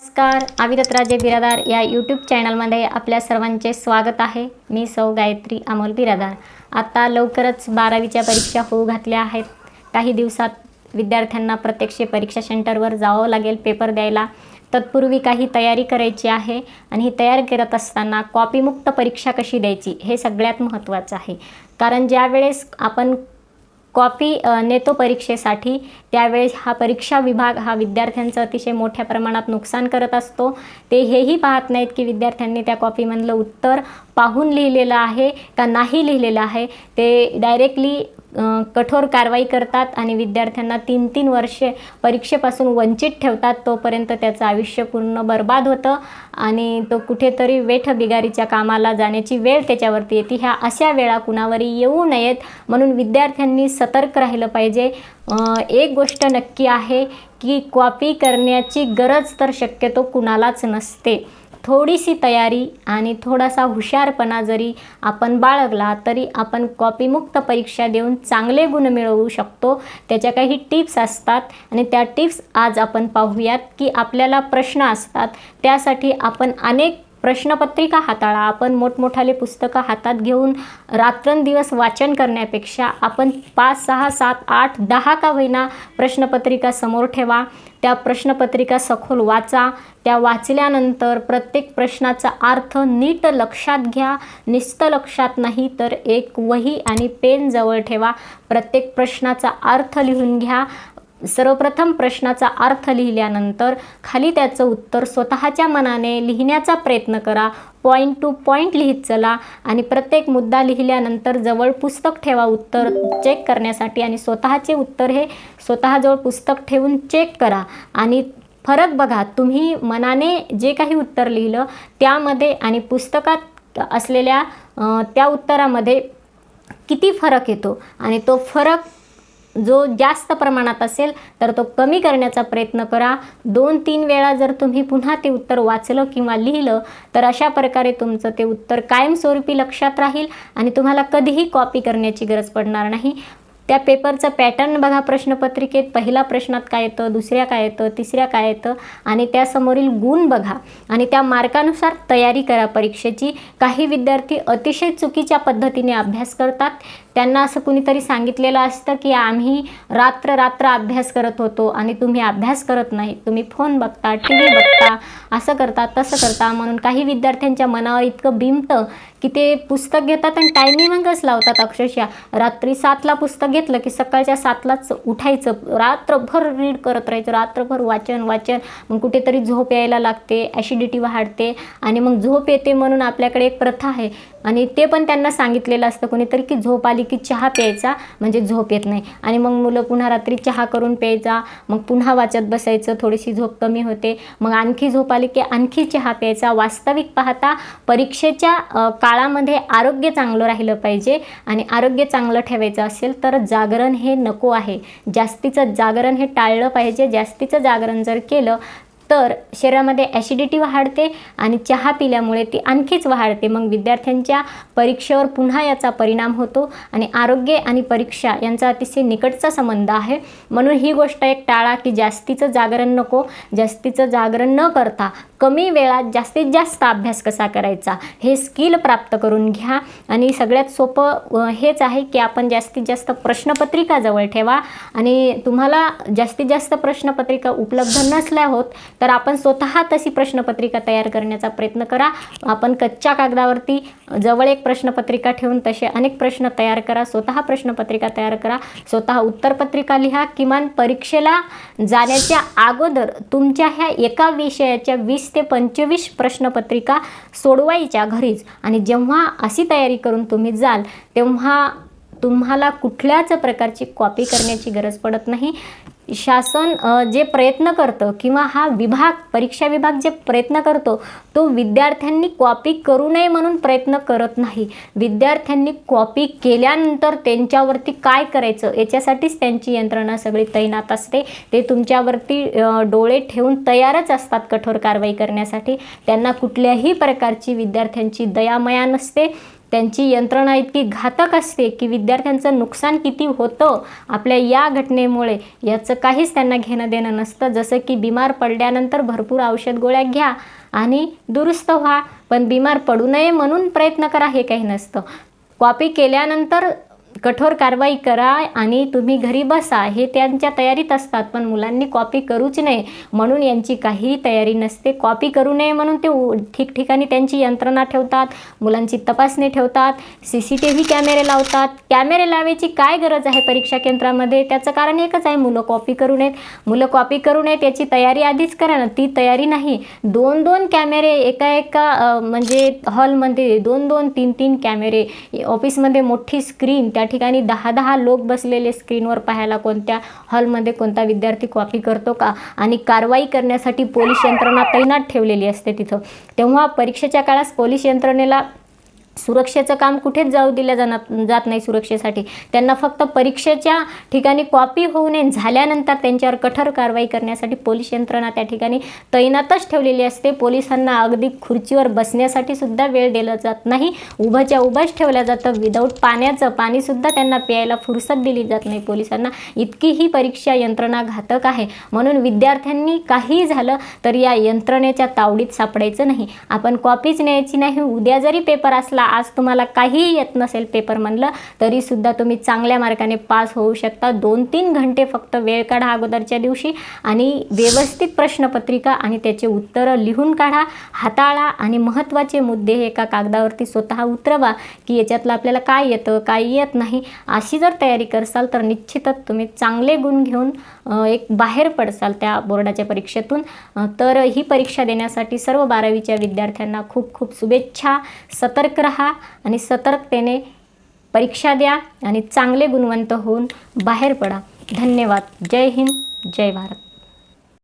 नमस्कार आविरतराजे बिरादार या यूट्यूब चॅनलमध्ये आपल्या सर्वांचे स्वागत आहे. मी सौ गायत्री अमोल बिरादार. आता लवकरच बारावीच्या परीक्षा होऊ घातल्या आहेत. काही दिवसात विद्यार्थ्यांना प्रत्यक्ष परीक्षा सेंटरवर जावं लागेल पेपर द्यायला. तत्पूर्वी काही तयारी करायची आहे आणि ही तयारी करत असताना कॉपीमुक्त परीक्षा कशी द्यायची हे सगळ्यात महत्त्वाचं आहे. कारण ज्यावेळेस आपण कॉपी नेतो परीक्षेसाठी. त्यावेळेस हा परीक्षा विभाग हा विद्यार्थ्यांचं अतिशय मोठ्या प्रमाणात नुकसान करत असतो. ते हेही पाहत नाहीत की विद्यार्थ्यांनी त्या कॉपीमधलं उत्तर पाहून लिहिलेलं आहे का नाही लिहिलेलं आहे. ते डायरेक्टली कठोर कारवाई करतात आणि विद्यार्थ्यांना तीन तीन वर्षे परीक्षेपासून वंचित ठेवतात तोपर्यंत त्याचं आयुष्य पूर्ण बर्बाद होतं आणि तो कुठेतरी वेठ बिगारीच्या कामाला जाण्याची वेळ त्याच्यावरती येते. ह्या अशा वेळा कुणावरही येऊ नयेत म्हणून विद्यार्थ्यांनी सतर्क राहिलं पाहिजे. एक गोष्ट नक्की आहे की कॉपी करण्याची गरज तर शक्यतो कुणालाच नसते. थोडीशी तयारी आणि थोडासा हुशारपणा जरी आपण बाळगला तरी आपण कॉपीमुक्त परीक्षा देऊन चांगले गुण मिळवू शकतो. त्याच्या काही टिप्स असतात आणि त्या टिप्स आज आपण पाहूयात की आपल्याला प्रश्न असतात. त्यासाठी आपण अनेक प्रश्नपत्रिका हाताळा. आपण मोठमोठाले पुस्तकं हातात घेऊन रात्रंदिवस वाचन करण्यापेक्षा आपण पाच सहा सात आठ दहा का होईना प्रश्नपत्रिका समोर ठेवा. त्या प्रश्नपत्रिका सखोल वाचा. त्या वाचल्यानंतर प्रत्येक प्रश्नाचा अर्थ नीट लक्षात घ्या. निस्त लक्षात नाही तर एक वही आणि पेन जवळ ठेवा. प्रत्येक प्रश्नाचा अर्थ लिहून घ्या. सर्वप्रथम प्रश्नाचा अर्थ लिहिल्यानंतर खाली त्याचं उत्तर स्वतःच्या मनाने लिहिण्याचा प्रयत्न करा. पॉईंट टू पॉईंट लिहित चला आणि प्रत्येक मुद्दा लिहिल्यानंतर जवळ पुस्तक ठेवा उत्तर चेक करण्यासाठी आणि स्वतःचे उत्तर हे स्वतःजवळ पुस्तक ठेवून चेक करा. आणि फरक बघा तुम्ही मनाने जे काही उत्तर लिहिलं त्यामध्ये आणि पुस्तकात असलेल्या त्या उत्तरामध्ये किती फरक येतो? आणि तो फरक जो जास्त प्रमाणात असेल तर तो कमी करण्याचा प्रयत्न करा. दोन तीन वेळा जर तुम्ही पुन्हा ते उत्तर वाचलं किंवा लिहिलं तर अशा प्रकारे तुमचं ते उत्तर कायमस्वरूपी लक्षात राहील आणि तुम्हाला कधीही कॉपी करण्याची गरज पडणार नाही. त्या पेपरचं पॅटर्न बघा प्रश्नपत्रिकेत. पहिला प्रश्नात काय येतं दुसऱ्या काय येतं तिसऱ्या काय येतं आणि त्यासमोरील गुण बघा. आणि त्या मार्कानुसार तयारी करा परीक्षेची. काही विद्यार्थी अतिशय चुकीच्या पद्धतीने अभ्यास करतात. त्यांना असं कुणीतरी सांगितलेलं असतं की आम्ही रात्र रात्र अभ्यास करत होतो आणि तुम्ही अभ्यास करत नाही. तुम्ही फोन बघता टी व्ही बघता असं करता तसं करता. म्हणून काही विद्यार्थ्यांच्या मनावर इतकं भिमतं की ते पुस्तक घेतात आणि टायमिंगच लावतात अक्षरशः. रात्री सातला पुस्तक घेतलं की सकाळच्या सातलाच उठायचं. रात्रभर रीड करत राहायचं. रात्रभर वाचन वाचन. मग कुठेतरी झोप यायला लागते ॲसिडिटी वाढते आणि मग झोप येते म्हणून आपल्याकडे एक प्रथा आहे. आणि ते पण त्यांना सांगितलेलं असतं कोणीतरी की झोप आली की चहा प्यायचा म्हणजे झोप येत नाही. आणि मग मुलं पुन्हा रात्री चहा करून प्यायचा मग पुन्हा वाचत बसायचं थोडीशी झोप कमी होते. मग आणखी झोप आली की आणखी चहा प्यायचा. वास्तविक पाहता परीक्षेच्या काळामध्ये आरोग्य चांगलं राहिलं पाहिजे आणि आरोग्य चांगलं ठेवायचं असेल तर जागरण हे नको आहे. जास्तीचं जागरण हे टाळलं पाहिजे. जास्तीचं जागरण जर केलं तर शरीरामध्ये ॲसिडिटी वाढते आणि चहा पिल्यामुळे ती आणखीच वाढते. मग विद्यार्थ्यांच्या परीक्षेवर पुन्हा याचा परिणाम होतो आणि आरोग्य आणि परीक्षा यांचा अतिशय निकटचा संबंध आहे. म्हणून ही गोष्ट एक टाळा की जास्तीचं जागरण नको. जास्तीचं जागरण न करता कमी वेळात जास्तीत जास्त अभ्यास कसा करायचा हे स्किल प्राप्त करून घ्या. आणि सगळ्यात सोपं हेच आहे की आपण जास्तीत जास्त प्रश्नपत्रिका जवळ ठेवा. आणि तुम्हाला जास्तीत जास्त प्रश्नपत्रिका उपलब्ध नसल्या होत तर आपण स्वतः तशी प्रश्नपत्रिका तयार करण्याचा प्रयत्न करा. आपण कच्च्या कागदावरती जवळ एक प्रश्नपत्रिका ठेवून तसे अनेक प्रश्न तयार करा. स्वतः प्रश्नपत्रिका तयार करा. स्वतः उत्तरपत्रिका लिहा. किमान परीक्षेला जाण्याच्या अगोदर तुमच्या ह्या एका विषयाच्या वीस ते पंचवीस प्रश्नपत्रिका सोडवायच्या घरीच. आणि जेव्हा अशी तयारी करून तुम्ही जाल तेव्हा तुम्हाला कुठल्याच प्रकारची कॉपी करण्याची गरज पडत नाही. शासन जे प्रयत्न करतं किंवा हा विभाग परीक्षा विभाग जे प्रयत्न करतो तो विद्यार्थ्यांनी कॉपी करू नये म्हणून प्रयत्न करत नाही. विद्यार्थ्यांनी कॉपी केल्यानंतर त्यांच्यावरती काय करायचं? याच्यासाठीच त्यांची यंत्रणा सगळी तैनात असते. ते तुमच्यावरती डोळे ठेवून तयारच असतात कठोर कारवाई करण्यासाठी. त्यांना कुठल्याही प्रकारची विद्यार्थ्यांची दयामया नसते. त्यांची यंत्रणा इतकी घातक असते की विद्यार्थ्यांचं नुकसान किती होतं आपल्या या घटनेमुळे याचं काहीच त्यांना घेणं देणं नसतं. जसं की बिमार पडल्यानंतर भरपूर औषध गोळ्या घ्या आणि दुरुस्त व्हा पण बिमार पडू नये म्हणून प्रयत्न करा हे काही नसतं. कॉपी केल्यानंतर कठोर कारवाई करा आणि तुम्ही घरी बसा हे त्यांच्या तयारीत असतात. पण मुलांनी कॉपी करूच नये म्हणून यांची काहीही तयारी नसते. कॉपी करू नये म्हणून ते ठिकठिकाणी त्यांची यंत्रणा ठेवतात मुलांची तपासणी ठेवतात सी सी टी व्ही कॅमेरे लावतात. कॅमेरे लावायची काय गरज आहे परीक्षा केंद्रामध्ये? त्याचं कारण एकच आहे मुलं कॉपी करू नयेत. मुलं कॉपी करू नयेत याची तयारी आधीच करा ना. ती तयारी नाही. दोन दोन कॅमेरे एका एका म्हणजे हॉलमध्ये दोन दोन तीन तीन कॅमेरे ऑफिसमध्ये मोठी स्क्रीन त्या ठिकाणी दहा दहा लोक बसलेले स्क्रीनवर पाहायला कोणत्या हॉलमध्ये कोणता विद्यार्थी कॉपी करतो का? आणि कारवाई करण्यासाठी पोलीस यंत्रणा तैनात ठेवलेली असते तिथं. तेव्हा परीक्षेच्या काळात पोलीस यंत्रणेला सुरक्षेचं काम कुठेच जाऊ दिलं जाणार जात नाही सुरक्षेसाठी. त्यांना फक्त परीक्षेच्या ठिकाणी कॉपी होऊ नये झाल्यानंतर त्यांच्यावर कठोर कारवाई करण्यासाठी पोलीस यंत्रणा त्या ठिकाणी तैनातच ठेवलेली असते. पोलिसांना अगदी खुर्चीवर बसण्यासाठी सुद्धा वेळ दिला जात नाही. उभंच्या उभंच ठेवलं जातं. विदाऊट पाण्याचं पाणीसुद्धा त्यांना प्यायला फुरसत दिली जात नाही. पोलिसांना इतकी ही परीक्षा यंत्रणा घातक आहे. म्हणून विद्यार्थ्यांनी काही झालं तर या यंत्रणेच्या तावडीत सापडायचं नाही. आपण कॉपीच न्यायची नाही. उद्या जरी पेपर असला आज तुम्हाला काहीही येत नसेल पेपर म्हणलं तरीसुद्धा तुम्ही चांगल्या मार्काने पास होऊ शकता. दोन तीन घंटे फक्त वेळ काढा अगोदरच्या दिवशी आणि व्यवस्थित प्रश्नपत्रिका आणि त्याचे उत्तरं लिहून काढा. हाताळा आणि महत्त्वाचे मुद्दे हे एका कागदावरती स्वतः उतरवा की याच्यातलं आपल्याला काय येतं काय येत नाही अशी जर तयारी करसाल तर निश्चितच तुम्ही चांगले गुण घेऊन एक बाहेर पडसाल त्या बोर्डाच्या परीक्षेतून. तर ही परीक्षा देण्यासाठी सर्व बारावीच्या विद्यार्थ्यांना खूप खूप शुभेच्छा. सतर्क राहा आणि सतर्कतेने परीक्षा द्या आणि चांगले गुणवंत होऊन बाहेर पडा. धन्यवाद. जय हिंद. जय भारत.